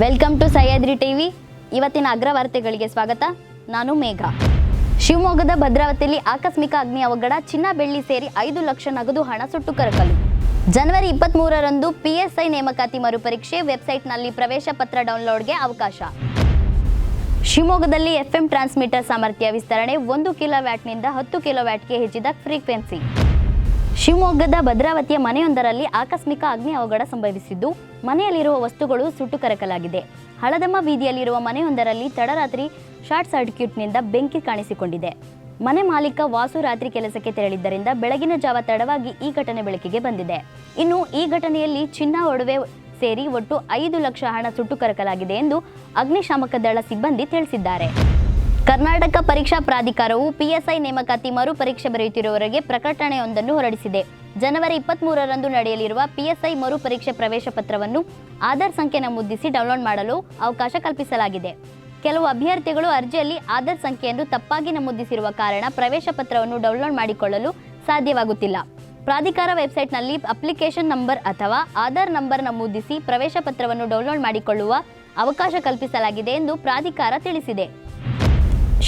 Welcome to Sahyadri TV ಇವತ್ತಿನ ಅಗ್ರವಾರ್ತೆಗಳಿಗೆ ಸ್ವಾಗತ. ನಾನು ಮೇಘ ಶಿವಮೊಗ್ಗದ ಭದ್ರಾವತಿಯಲ್ಲಿ ಆಕಸ್ಮಿಕ ಅಗ್ನಿ ಅವಘಡ, ಚಿನ್ನ ಬೆಳ್ಳಿ ಸೇರಿ ಐದು ಲಕ್ಷ ನಗದು ಹಣ ಸುಟ್ಟು ಕರಕಲು. ಜನವರಿ ಇಪ್ಪತ್ತ್ಮೂರರಂದು ಪಿಎಸ್ಐ ನೇಮಕಾತಿ ಮರುಪರೀಕ್ಷೆ, ವೆಬ್ಸೈಟ್ನಲ್ಲಿ ಪ್ರವೇಶ ಪತ್ರ ಡೌನ್ಲೋಡ್ಗೆ ಅವಕಾಶ. ಶಿವಮೊಗ್ಗದಲ್ಲಿ ಎಫ್ಎಂ ಟ್ರಾನ್ಸ್ಮಿಟರ್ ಸಾಮರ್ಥ್ಯ ವಿಸ್ತರಣೆ, ಒಂದು ಕಿಲೋ ವ್ಯಾಟ್ನಿಂದ ಹತ್ತು ಕಿಲೋ ವ್ಯಾಟ್ಗೆ ಹೆಚ್ಚಿದ ಫ್ರೀಕ್ವೆನ್ಸಿ. ಶಿವಮೊಗ್ಗದ ಭದ್ರಾವತಿಯ ಮನೆಯೊಂದರಲ್ಲಿ ಆಕಸ್ಮಿಕ ಅಗ್ನಿ ಅವಘಡ ಸಂಭವಿಸಿದ್ದು, ಮನೆಯಲ್ಲಿರುವ ವಸ್ತುಗಳು ಸುಟ್ಟು ಕರಕಲಾಗಿದೆ. ಹಳದಮ್ಮ ಬೀದಿಯಲ್ಲಿರುವ ಮನೆಯೊಂದರಲ್ಲಿ ತಡರಾತ್ರಿ ಶಾರ್ಟ್ ಸರ್ಕ್ಯೂಟ್ನಿಂದ ಬೆಂಕಿ ಕಾಣಿಸಿಕೊಂಡಿದೆ. ಮನೆ ಮಾಲೀಕ ವಾಸು ರಾತ್ರಿ ಕೆಲಸಕ್ಕೆ ತೆರಳಿದ್ದರಿಂದ ಬೆಳಗಿನ ಜಾವ ತಡವಾಗಿ ಈ ಘಟನೆ ಬೆಳಕಿಗೆ ಬಂದಿದೆ. ಇನ್ನು ಈ ಘಟನೆಯಲ್ಲಿ ಚಿನ್ನ ಒಡವೆ ಸೇರಿ ಒಟ್ಟು ಐದು ಲಕ್ಷ ಹಣ ಸುಟ್ಟು ಕರಕಲಾಗಿದೆ ಎಂದು ಅಗ್ನಿಶಾಮಕ ದಳ ಸಿಬ್ಬಂದಿ ತಿಳಿಸಿದ್ದಾರೆ. ಕರ್ನಾಟಕ ಪರೀಕ್ಷಾ ಪ್ರಾಧಿಕಾರವು ಪಿಎಸ್ಐ ನೇಮಕಾತಿ ಮರು ಪರೀಕ್ಷೆ ಬರೆಯುತ್ತಿರುವವರಿಗೆ ಪ್ರಕಟಣೆಯೊಂದನ್ನು ಹೊರಡಿಸಿದೆ. ಜನವರಿ ಇಪ್ಪತ್ತ್ಮೂರರಂದು ನಡೆಯಲಿರುವ ಪಿಎಸ್ಐ ಮರು ಪರೀಕ್ಷೆ ಪ್ರವೇಶ ಪತ್ರವನ್ನು ಆಧಾರ್ ಸಂಖ್ಯೆ ನಮೂದಿಸಿ ಡೌನ್ಲೋಡ್ ಮಾಡಲು ಅವಕಾಶ ಕಲ್ಪಿಸಲಾಗಿದೆ. ಕೆಲವು ಅಭ್ಯರ್ಥಿಗಳು ಅರ್ಜಿಯಲ್ಲಿ ಆಧಾರ್ ಸಂಖ್ಯೆಯನ್ನು ತಪ್ಪಾಗಿ ನಮೂದಿಸಿರುವ ಕಾರಣ ಪ್ರವೇಶ ಪತ್ರವನ್ನು ಡೌನ್ಲೋಡ್ ಮಾಡಿಕೊಳ್ಳಲು ಸಾಧ್ಯವಾಗುತ್ತಿಲ್ಲ. ಪ್ರಾಧಿಕಾರ ವೆಬ್ಸೈಟ್ನಲ್ಲಿ ಅಪ್ಲಿಕೇಶನ್ ನಂಬರ್ ಅಥವಾ ಆಧಾರ್ ನಂಬರ್ ನಮೂದಿಸಿ ಪ್ರವೇಶ ಪತ್ರವನ್ನು ಡೌನ್ಲೋಡ್ ಮಾಡಿಕೊಳ್ಳುವ ಅವಕಾಶ ಕಲ್ಪಿಸಲಾಗಿದೆ ಎಂದು ಪ್ರಾಧಿಕಾರ ತಿಳಿಸಿದೆ.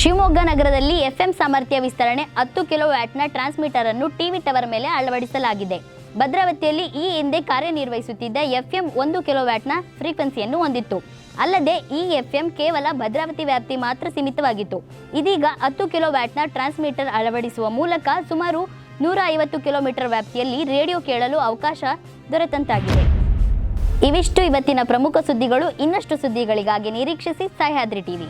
ಶಿವಮೊಗ್ಗ ನಗರದಲ್ಲಿ ಎಫ್ಎಂ ಸಾಮರ್ಥ್ಯ ವಿಸ್ತರಣೆ ಹತ್ತು ಕಿಲೋ ವ್ಯಾಟ್ನ ಟ್ರಾನ್ಸ್ಮಿಟರ್ ಅನ್ನು ಟಿವಿ ಟವರ್ ಮೇಲೆ ಅಳವಡಿಸಲಾಗಿದೆ. ಭದ್ರಾವತಿಯಲ್ಲಿ ಈ ಹಿಂದೆ ಕಾರ್ಯನಿರ್ವಹಿಸುತ್ತಿದ್ದ ಎಫ್ಎಂ ಒಂದು ಕಿಲೋ ವ್ಯಾಟ್ನ ಫ್ರೀಕ್ವೆನ್ಸಿಯನ್ನು ಹೊಂದಿತ್ತು. ಅಲ್ಲದೆ ಈ ಎಫ್ಎಂ ಕೇವಲ ಭದ್ರಾವತಿ ವ್ಯಾಪ್ತಿ ಮಾತ್ರ ಸೀಮಿತವಾಗಿತ್ತು. ಇದೀಗ ಹತ್ತು ಕಿಲೋ ವ್ಯಾಟ್ನ ಟ್ರಾನ್ಸ್ಮಿಟರ್ ಅಳವಡಿಸುವ ಮೂಲಕ ಸುಮಾರು ನೂರ ಐವತ್ತು ಕಿಲೋಮೀಟರ್ ವ್ಯಾಪ್ತಿಯಲ್ಲಿ ರೇಡಿಯೋ ಕೇಳಲು ಅವಕಾಶ ದೊರೆತಂತಾಗಿದೆ. ಇವಿಷ್ಟು ಇವತ್ತಿನ ಪ್ರಮುಖ ಸುದ್ದಿಗಳು. ಇನ್ನಷ್ಟು ಸುದ್ದಿಗಳಿಗಾಗಿ ನಿರೀಕ್ಷಿಸಿ ಸಹ್ಯಾದ್ರಿ ಟಿವಿ.